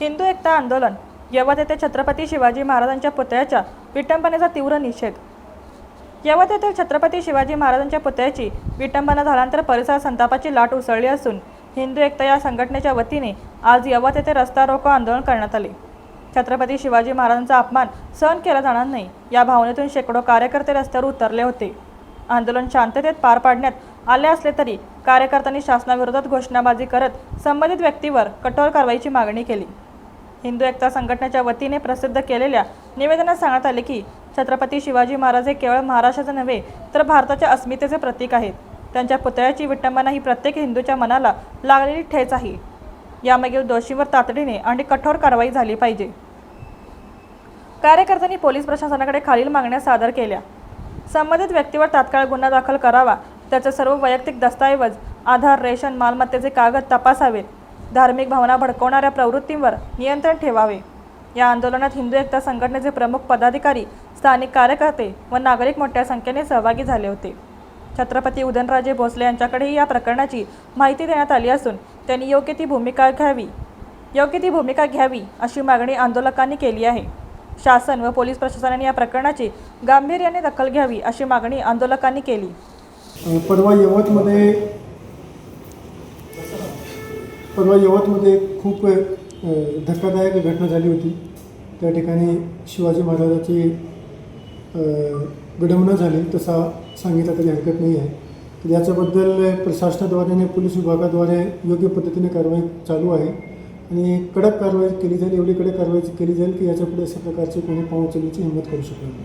हिंदू एकता आंदोलन यवत येथे छत्रपती शिवाजी महाराजांच्या पुतळ्याच्या विटंबनेचा तीव्र निषेध. यवत येथे छत्रपती शिवाजी महाराजांच्या पुतळ्याची विटंबना झाल्यानंतर परिसरात संतापाची लाट उसळली असून हिंदू एकता या संघटनेच्या वतीने आज यवत येथे रस्ता रोको आंदोलन करण्यात आले. छत्रपती शिवाजी महाराजांचा अपमान सहन केला जाणार नाही या भावनेतून शेकडो कार्यकर्ते रस्त्यावर उतरले होते. आंदोलन शांततेत पार पाडण्यात आले असले तरी कार्यकर्त्यांनी शासनाविरोधात घोषणाबाजी करत संबंधित व्यक्तीवर कठोर कारवाईची मागणी केली. हिंदू एकता संघटनेच्या वतीने प्रसिद्ध केलेल्या निवेदनात सांगण्यात आले की छत्रपती शिवाजी महाराज हे केवळ महाराष्ट्राचे नव्हे तर भारताच्या अस्मितेचे प्रतीक आहेत. त्यांच्या पुतळ्याची विटंबना ही प्रत्येक हिंदूच्या मनाला लागलेली ठेच आहे. यामागील दोषींवर तातडीने आणि कठोर कारवाई झाली पाहिजे. कार्यकर्त्यांनी पोलीस प्रशासनाकडे खालील मागण्या सादर केल्या. संबंधित व्यक्तीवर तात्काळ गुन्हा दाखल करावा त्याचे सर्व वैयक्तिक दस्तऐवज आधार रेशन मालमत्तेचे कागद तपासावेत. धार्मिक भावना भडकवणाऱ्या प्रवृत्तींवर नियंत्रण ठेवावे. या आंदोलनात हिंदू एकता संघटनेचे प्रमुख पदाधिकारी स्थानिक कार्यकर्ते व नागरिक मोठ्या संख्येने सहभागी झाले होते. छत्रपती उदयनराजे भोसले यांच्याकडेही या प्रकरणाची माहिती देण्यात आली असून त्यांनी योग्य ती भूमिका घ्यावी योग्य ती भूमिका घ्यावी अशी मागणी आंदोलकांनी केली आहे. शासन व पोलीस प्रशासनाने या प्रकरणाची गांभीर्याने दखल घ्यावी अशी मागणी आंदोलकांनी केली. परवा यवतमध्ये परवा यवतमध्ये खूप धक्कादायक घटना झाली होती. त्या ठिकाणी शिवाजी महाराजाची घडवणं झाली तसा सांगितलं तरी हरकत नाही आहे. तर याच्याबद्दल प्रशासनाद्वारे आणि पोलीस विभागाद्वारे योग्य पद्धतीने कारवाई चालू आहे. आणि कडक कारवाई केली जाईल एवढी कडक कारवाई केली जाईल की याच्यापुढे अशा प्रकारचे कोणी पाऊल उचलण्याची हिंमत करू शकणार नाही.